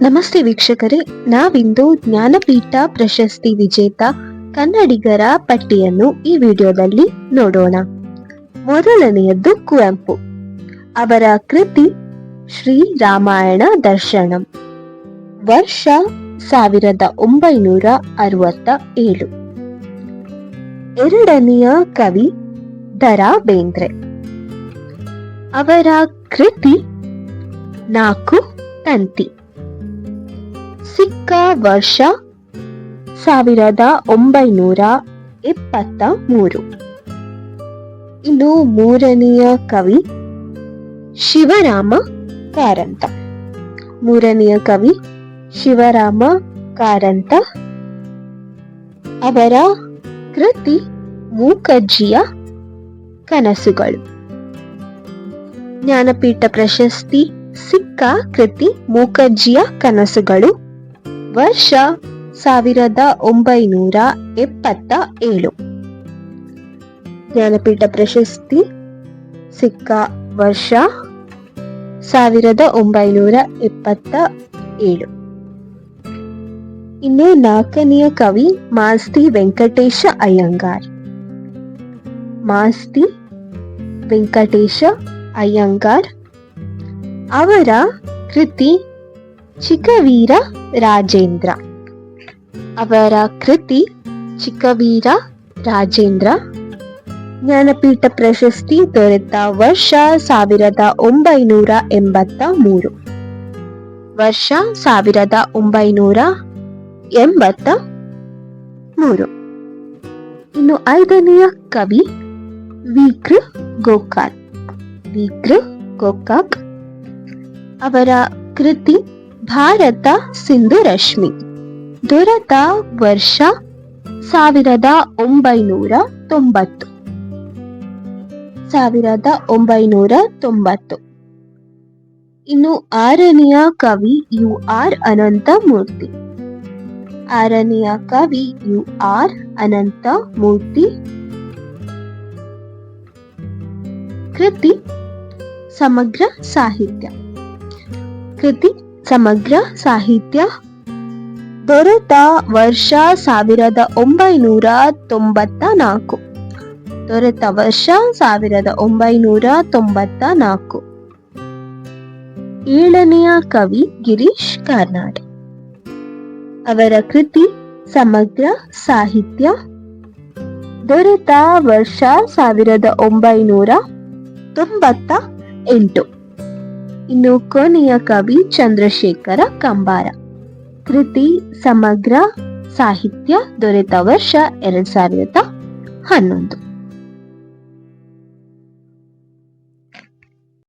ನಮಸ್ತೆ ವೀಕ್ಷಕರೇ, ನಾವಿಂದು ಜ್ಞಾನಪೀಠ ಪ್ರಶಸ್ತಿ ವಿಜೇತ ಕನ್ನಡಿಗರ ಪಟ್ಟಿಯನ್ನು ಈ ವಿಡಿಯೋದಲ್ಲಿ ನೋಡೋಣ. ಮೊದಲನೆಯದ್ದು ಕುವೆಂಪು. ಅವರ ಕೃತಿ ಶ್ರೀ ರಾಮಾಯಣ ದರ್ಶನಂ. ವರ್ಷ ಸಾವಿರದ ಒಂಬೈನೂರ ಅರವತ್ತ ಏಳು. ಎರಡನೆಯ ಕವಿ ದರಾ ಬೇಂದ್ರೆ ಅವರ ಕೃತಿ ನಾಲ್ಕು ತಂತಿ. ಸಿಕ್ಕ ವರ್ಷ ಸಾವಿರದ ಒಂಬೈನೂರ ಇಪ್ಪತ್ತ ಮೂರು. ಇನ್ನು ಮೂರನೆಯ ಕವಿ ಶಿವರಾಮ ಕಾರಂತ. ಮೂರನೆಯ ಕವಿ ಶಿವರಾಮ ಕಾರಂತ. ಅವರ ಕೃತಿ ಮೂಕಜ್ಜಿಯ ಕನಸುಗಳು. ಜ್ಞಾನಪೀಠ ಪ್ರಶಸ್ತಿ ಸಿಕ್ಕ ಕೃತಿ ಮೂಕಜ್ಜಿಯ ಕನಸುಗಳು. ವರ್ಷ ಸಾವಿರದ ಒಂಬೈನೂರ ಎಪ್ಪತ್ತ ಏಳು. ಜ್ಞಾನಪೀಠ ಪ್ರಶಸ್ತಿ ಸಿಕ್ಕ ವರ್ಷ ಸಾವಿರದ ಒಂಬೈನೂರ ಎಪ್ಪತ್ತ ಏಳು. ಇನ್ನು ನಾಲ್ಕನೆಯ ಕವಿ ಮಾಸ್ತಿ ವೆಂಕಟೇಶ ಅಯ್ಯಂಗಾರ್. ಮಾಸ್ತಿ ವೆಂಕಟೇಶ ಅಯ್ಯಂಗಾರ್ ಅವರ ಕೃತಿ ಚಿಕ್ಕವೀರ ರಾಜೇಂದ್ರ. ಅವರ ಕೃತಿ ಚಿಕ್ಕವೀರ ರಾಜೇಂದ್ರ. ಜ್ಞಾನಪೀಠ ಪ್ರಶಸ್ತಿ ದೊರೆತ ವರ್ಷ ಸಾವಿರದ ಒಂಬೈನೂರ ಎಂಬತ್ತ ಮೂರು. ವರ್ಷ ಸಾವಿರದ ಒಂಬೈನೂರ ಎಂಬತ್ತ ಮೂರು. ಇನ್ನು ಐದನೆಯ ಕವಿ ವಿಕ್ರ ಗೋಕಾಕ್. ವಿಕ್ರ ಗೋಕಾಕ್ ಅವರ ಕೃತಿ ಭಾರತ ಸಿಂಧು ರಶ್ಮಿ. ದೊರೆತ ವರ್ಷ ಸಾವಿರದ ಒಂಬೈನೂರ ತೊಂಬತ್ತು. ಸಾವಿರದ ಒಂಬೈನೂರ ತೊಂಬತ್ತು. ಇನ್ನು ಆರನೆಯ ಕವಿ ಯು ಆರ್ ಅನಂತ ಮೂರ್ತಿ ಆರನೆಯ ಕವಿ ಯು ಆರ್ ಅನಂತ ಮೂರ್ತಿ ಕೃತಿ ಸಮಗ್ರ ಸಾಹಿತ್ಯ. ಕೃತಿ ಸಮಗ್ರ ಸಾಹಿತ್ಯ ದೊರೆತ ವರ್ಷ ಸಾವಿರದ ಒಂಬೈನೂರ ತೊಂಬತ್ತ ನಾಲ್ಕು. ದೊರೆತ ವರ್ಷ ಸಾವಿರದ ಒಂಬೈನೂರ ತೊಂಬತ್ತ ನಾಲ್ಕು. ಏಳನೆಯ ಕವಿ ಗಿರೀಶ್ ಕಾರ್ನಾಡ್. ಅವರ ಕೃತಿ ಸಮಗ್ರ ಸಾಹಿತ್ಯ ದೊರೆತ ವರ್ಷ ಸಾವಿರದ ಒಂಬೈನೂರ ತೊಂಬತ್ತ ಎಂಟು. ಇನ್ನು ಕೊನೆಯ ಕವಿ ಚಂದ್ರಶೇಖರ ಕಂಬಾರ. ಕೃತಿ ಸಮಗ್ರ ಸಾಹಿತ್ಯ ದೊರೆತ ವರ್ಷ ಎರಡ್ ಸಾವಿರದ ಹನ್ನೊಂದು.